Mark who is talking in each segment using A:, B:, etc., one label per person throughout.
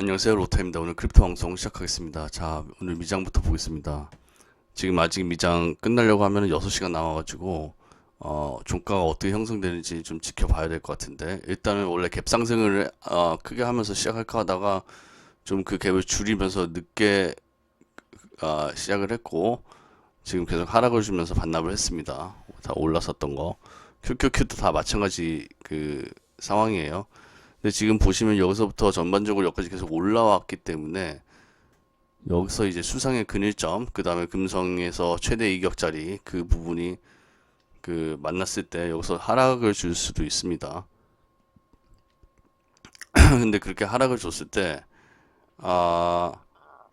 A: 안녕하세요 로타입니다. 오늘 크립토 방송 시작하겠습니다. 자 오늘 미장부터 보겠습니다. 지금 아직 미장 끝나려고 하면 6시간 남아가지고 어, 종가가 어떻게 형성되는지 좀 지켜봐야 될 것 같은데 일단은 원래 갭 상승을 어, 크게 하면서 시작할까 하다가 좀 그 갭을 줄이면서 늦게 어, 시작을 했고 지금 계속 하락을 주면서 반납을 했습니다. 다 올랐었던 거 QQQ도 다 마찬가지 그 상황이에요. 근데 지금 보시면 여기서부터 전반적으로 여기까지 계속 올라왔기 때문에 여기서 이제 수상의 근일점, 그 다음에 금성에서 최대 이격 자리 그 부분이 그 만났을 때 여기서 하락을 줄 수도 있습니다. 근데 그렇게 하락을 줬을 때, 아,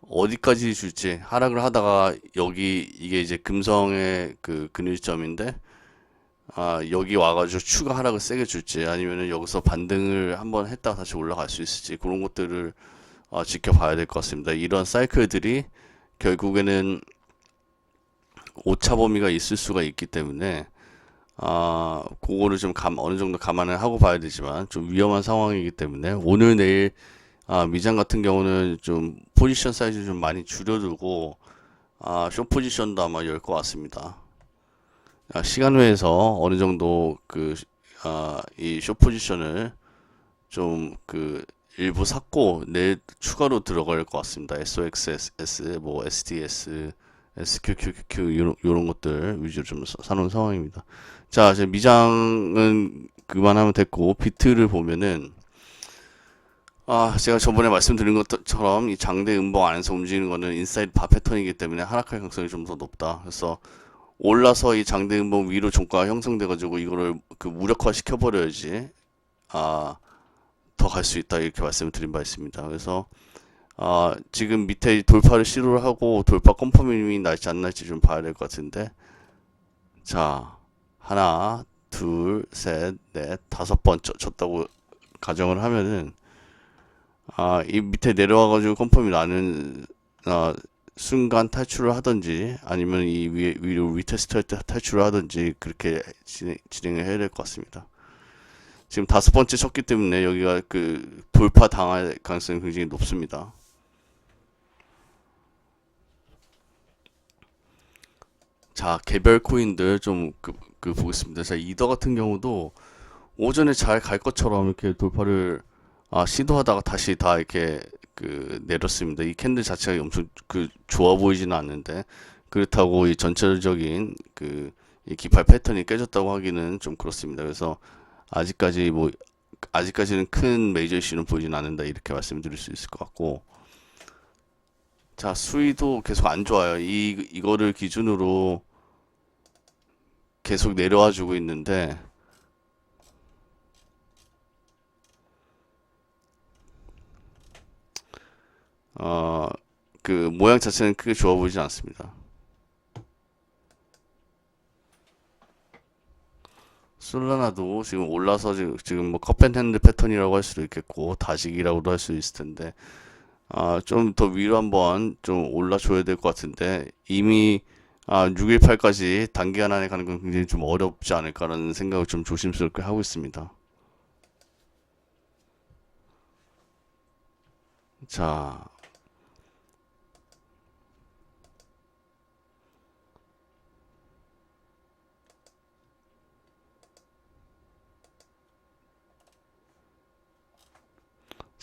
A: 어디까지 줄지 하락을 하다가 여기 이게 이제 금성의 그 근일점인데 아, 여기 와가지고 추가 하락을 세게 줄지 아니면은 여기서 반등을 한번 했다가 다시 올라갈 수 있을지 그런 것들을 어, 지켜봐야 될 것 같습니다. 이런 사이클들이 결국에는 오차 범위가 있을 수가 있기 때문에 아, 그거를 좀 감, 어느 정도 감안을 하고 봐야 되지만 좀 위험한 상황이기 때문에 오늘 내일 아, 미장 같은 경우는 좀 포지션 사이즈 좀 많이 줄여두고 아, 숏 포지션도 아마 열 것 같습니다. 아, 시간 외에서 어느 정도 그, 아, 이숏 포지션을 좀 그 일부 샀고 내일 추가로 들어갈 것 같습니다. SOXS, 뭐 SDS, SQQQ 이런, 이런 것들 위주로 좀 사- 사놓은 상황입니다. 자, 이제 미장은 그만하면 됐고 비트를 보면은 아, 제가 저번에 말씀드린 것처럼 이 장대 음봉 안에서 움직이는 거는 인사이드 바 패턴이기 때문에 하락할 가능성이 좀 더 높다. 그래서 올라서 이 장대 음봉 위로 종가가 형성돼 가지고 이거를 그 무력화 시켜 버려야지 아, 더 갈 수 있다 이렇게 말씀을 드린 바 있습니다. 그래서 아, 지금 밑에 돌파를 시도를 하고 돌파 컨펌이 날지 안 날지 좀 봐야 될 것 같은데 자, 하나, 둘, 셋, 넷, 다섯 번 쳤- 쳤다고 가정을 하면은 아, 이 밑에 내려와가지고 컨펌이 나는 아, 순간 탈출을 하든지 아니면 이 위에 위로 리테스트 할 때 탈출을 하든지 그렇게 진행, 진행을 해야 될 것 같습니다. 지금 다섯 번째 쳤기 때문에 여기가 그 돌파 당할 가능성이 굉장히 높습니다. 자, 개별 코인들 좀 그, 그 보겠습니다. 자, 이더 같은 경우도 오전에 잘 갈 것처럼 이렇게 돌파를 아, 시도하다가 다시 다 이렇게 그 내렸습니다. 이 캔들 자체가 엄청 그 좋아 보이지는 않는데 그렇다고 이 전체적인 그 이 기팔 패턴이 깨졌다고 하기는 좀 그렇습니다. 그래서 아직까지 뭐 아직까지는 큰 메이저 이슈는 보이진 않는다 이렇게 말씀드릴 수 있을 것 같고 자 수위도 계속 안 좋아요. 이 이거를 기준으로 계속 내려와 주고 있는데 어 그 모양 자체는 크게 좋아 보이지 않습니다. 솔라나도 지금 올라서 지금, 지금 뭐 컵앤핸드 패턴이라고 할 수도 있겠고 다식이라고도 할 수 있을 텐데 아, 좀 더 위로 한번 좀 올라줘야 될 것 같은데 이미 아, 618까지 단기간 안에 가는 건 굉장히 좀 어렵지 않을까라는 생각을 좀 조심스럽게 하고 있습니다. 자,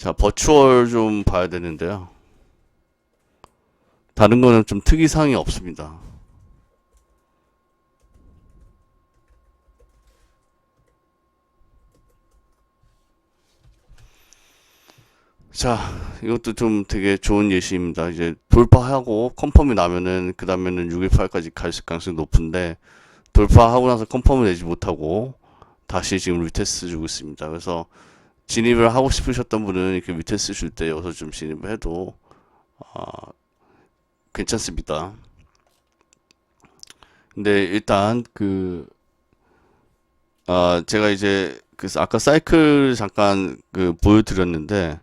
A: 자, 버추얼 좀 봐야 되는데요. 다른 거는 좀 특이사항이 없습니다. 자, 이것도 좀 되게 좋은 예시입니다. 이제 돌파하고 컨펌이 나면은 그 다음에는 618까지 갈 가능성이 높은데 돌파하고 나서 컨펌을 내지 못하고 다시 지금 리테스트 주고 있습니다. 그래서 진입을 하고 싶으셨던 분은 이렇게 리테스트 줄때 여기서 좀 진입을 해도 아, 괜찮습니다. 근데 일단 그 아, 제가 이제 그 아까 사이클 잠깐 그 보여드렸는데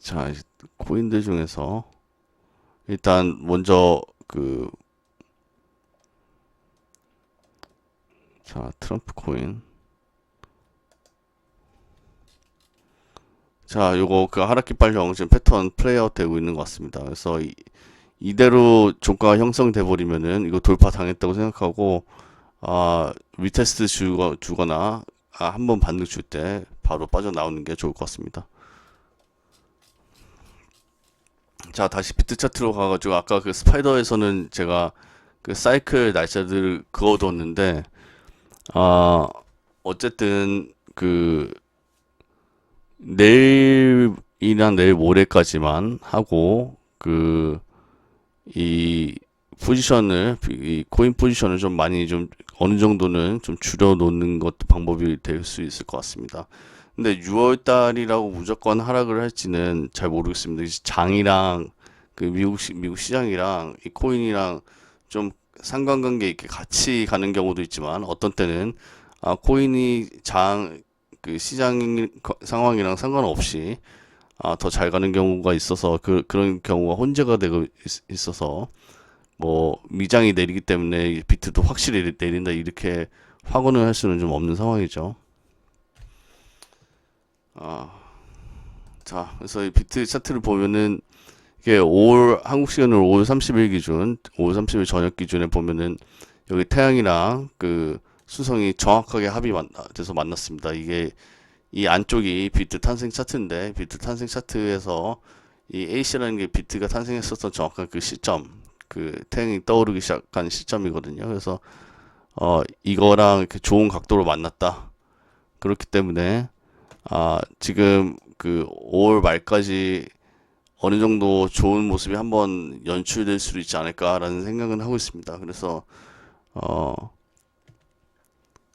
A: 자, 코인들 중에서 일단 먼저 그 자, 트럼프 코인 자, 요거 그 하락깃발형 지금 패턴 플레이아웃 되고 있는 것 같습니다. 그래서 이, 이대로 종가가 형성돼 버리면은 이거 돌파 당했다고 생각하고 아, 리테스트 주거, 주거나 아, 한번 반등 줄 때 바로 빠져나오는 게 좋을 것 같습니다. 자, 다시 비트 차트로 가가지고 아까 그 스파이더에서는 제가 그 사이클 날짜들을 그어뒀는데 아, 어쨌든 그 내일이나 내일 모레까지만 하고 그 이 포지션을 이 코인 포지션을 좀 많이 좀 어느 정도는 좀 줄여 놓는 것도 방법이 될 수 있을 것 같습니다. 근데 6월 달이라고 무조건 하락을 할지는 잘 모르겠습니다. 장이랑 그 미국 시, 미국 시장이랑 이 코인이랑 좀 상관관계 있게 같이 가는 경우도 있지만 어떤 때는 아 코인이 장 그 시장 상황이랑 상관없이 아, 더 잘 가는 경우가 있어서 그 그런 경우가 혼재가 되고 있, 있어서 뭐 미장이 내리기 때문에 비트도 확실히 내린다 이렇게 확언을 할 수는 좀 없는 상황이죠. 아, 자, 그래서 이 비트 차트를 보면은 이게 5월 한국 시간으로 5월 30일 기준, 5월 30일 저녁 기준에 보면은 여기 태양이랑 그 수성이 정확하게 합이 만, 돼서 만났습니다. 이게 이 안쪽이 비트 탄생 차트인데 비트 탄생 차트에서 이 A씨라는 게 비트가 탄생했었던 정확한 그 시점, 그 태양이 떠오르기 시작한 시점이거든요. 그래서 어 이거랑 이렇게 좋은 각도로 만났다. 그렇기 때문에 아 지금 그 5월 말까지 어느 정도 좋은 모습이 한번 연출될 수도 있지 않을까라는 생각은 하고 있습니다. 그래서 어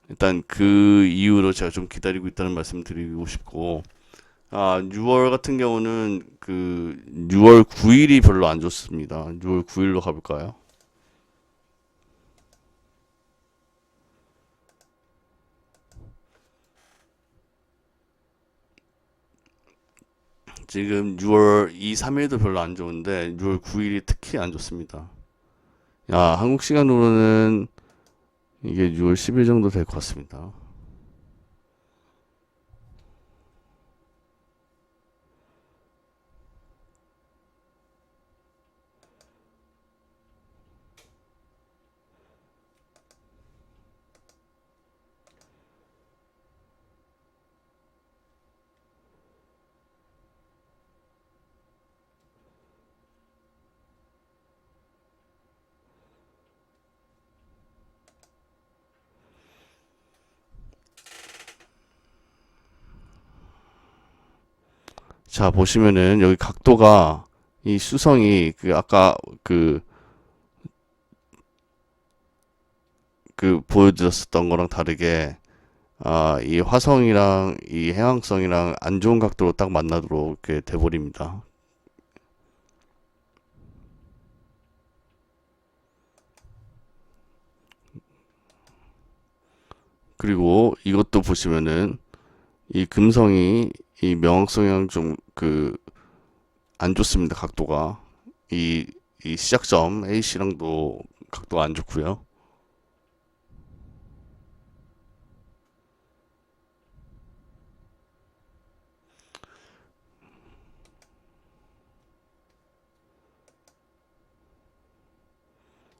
A: 일단 그 이유로 제가 좀 기다리고 있다는 말씀 드리고 싶고, 아, 6월 같은 경우는 그 6월 9일이 별로 안 좋습니다. 6월 9일로 가볼까요? 지금 6월 2, 3일도 별로 안 좋은데 6월 9일이 특히 안 좋습니다. 야, 한국 시간으로는 이게 6월 10일 정도 될 것 같습니다. 자, 보시면은 여기 각도가 이 수성이 그 아까 그그 보여드렸었던 거랑 다르게 아, 이 화성이랑 이 해왕성이랑 안 좋은 각도로 딱 만나도록 이렇게 돼버립니다. 그리고 이것도 보시면은 이 금성이 이 명확성이랑 좀그 안 좋습니다. 각도가 이, 이 시작점 A씨랑도 각도가 안 좋고요.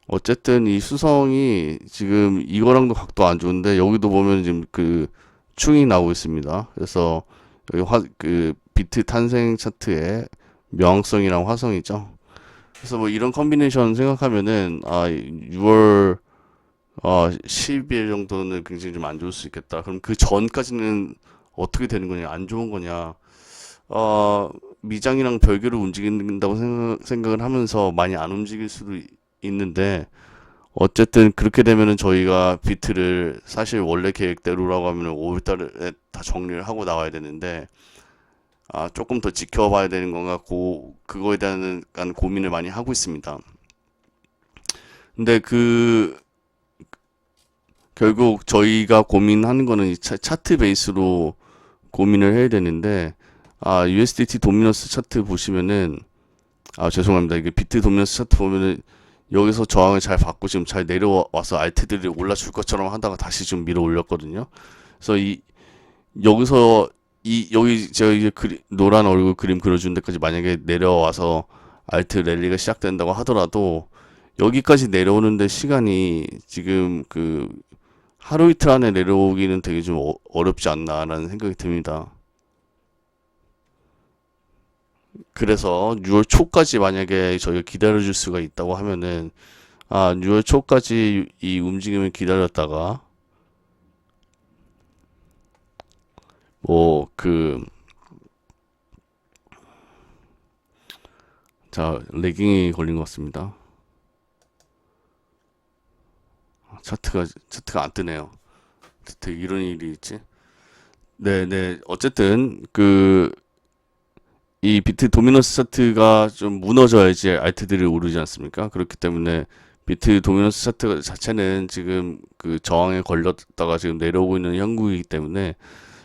A: 어쨌든 이 수성이 지금 이거랑도 각도 안 좋은데 여기도 보면 지금 그 충이 나오고 있습니다. 그래서 여기 화, 그 비트 탄생 차트에 명성이랑 화성 이죠. 그래서 뭐 이런 컨비네이션 생각하면은 아 6월 어 10일 정도는 굉장히 좀 안 좋을 수 있겠다. 그럼 그 전까지는 어떻게 되는 거냐? 안 좋은 거냐? 어 미장이랑 별개로 움직인다고 생각, 생각을 하면서 많이 안 움직일 수도 있- 있는데 어쨌든 그렇게 되면은 저희가 비트를 사실 원래 계획대로라고 하면은 5월달에 다 정리를 하고 나와야 되는데 아 조금 더 지켜봐야 되는 건가 고 그거에 대한 고민을 많이 하고 있습니다. 근데 그 결국 저희가 고민하는 거는 차트 베이스로 고민을 해야 되는데 아 USDT 도미너스 차트 보시면은 아 죄송합니다. 이게 비트 도미너스 차트 보면은 여기서 저항을 잘 받고 지금 잘 내려와서 알트들이 올라줄 것처럼 하다가 다시 좀 밀어 올렸거든요. 그래서 이 여기서 이 여기 제가 이제 그리, 노란 얼굴 그림 그려준 데까지 만약에 내려와서 알트 랠리가 시작된다고 하더라도 여기까지 내려오는데 시간이 지금 그 하루 이틀 안에 내려오기는 되게 좀 어, 어렵지 않나라는 생각이 듭니다. 그래서 6월 초까지 만약에 저희가 기다려줄 수가 있다고 하면은 아 6월 초까지 이 움직임을 기다렸다가 뭐그 자 레깅이 걸린 것 같습니다. 차트가 차트가 안 뜨네요. 차트 이런 일이 있지? 네, 네. 어쨌든 그 이 비트 도미넌스 차트가 좀 무너져야지 알트들이 오르지 않습니까? 그렇기 때문에 비트 도미넌스 차트 자체는 지금 그 저항에 걸렸다가 지금 내려오고 있는 형국이기 때문에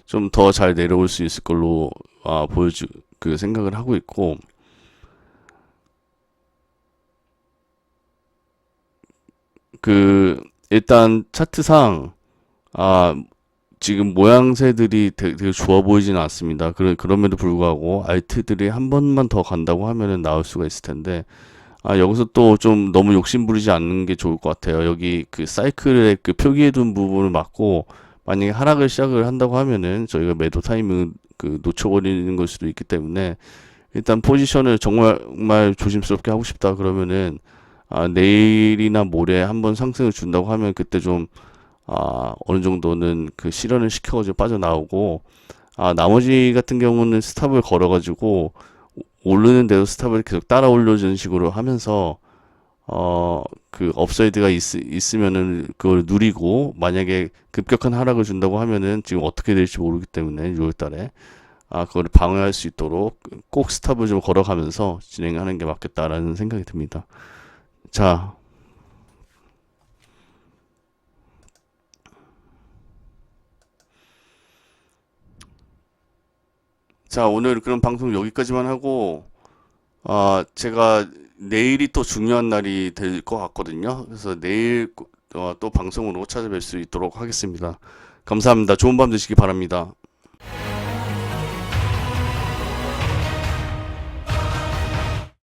A: 좀 더 잘 내려올 수 있을 걸로 아, 보여주 그 생각을 하고 있고 그 일단 차트상 아 지금 모양새들이 되게, 되게 좋아 보이지는 않습니다. 그러, 그럼에도 불구하고 알트들이 한 번만 더 간다고 하면은 나올 수가 있을 텐데 아 여기서 또 좀 너무 욕심 부리지 않는 게 좋을 것 같아요. 여기 그 사이클의 그 표기해둔 부분을 막고 만약에 하락을 시작을 한다고 하면은 저희가 매도 타이밍을 그 놓쳐버리는 걸 수도 있기 때문에 일단 포지션을 정말 조심스럽게 하고 싶다 그러면은 아 내일이나 모레 한번 상승을 준다고 하면 그때 좀 아, 어느 정도는 그 실현을 시켜가지고 빠져나오고, 아, 나머지 같은 경우는 스탑을 걸어가지고, 오- 오르는 대로 스탑을 계속 따라 올려주는 식으로 하면서, 어, 그 업사이드가 있, 있으면은 그걸 누리고, 만약에 급격한 하락을 준다고 하면은 지금 어떻게 될지 모르기 때문에 6월 달에, 아, 그걸 방어할 수 있도록 꼭 스탑을 좀 걸어가면서 진행하는 게 맞겠다라는 생각이 듭니다. 자, 자, 오늘 그런 방송 여기까지만 하고, 아, 제가 내일이 또 중요한 날이 될 것 같거든요. 그래서 내일 어, 또 방송으로 찾아뵐 수 있도록 하겠습니다. 감사합니다. 좋은 밤 되시기 바랍니다.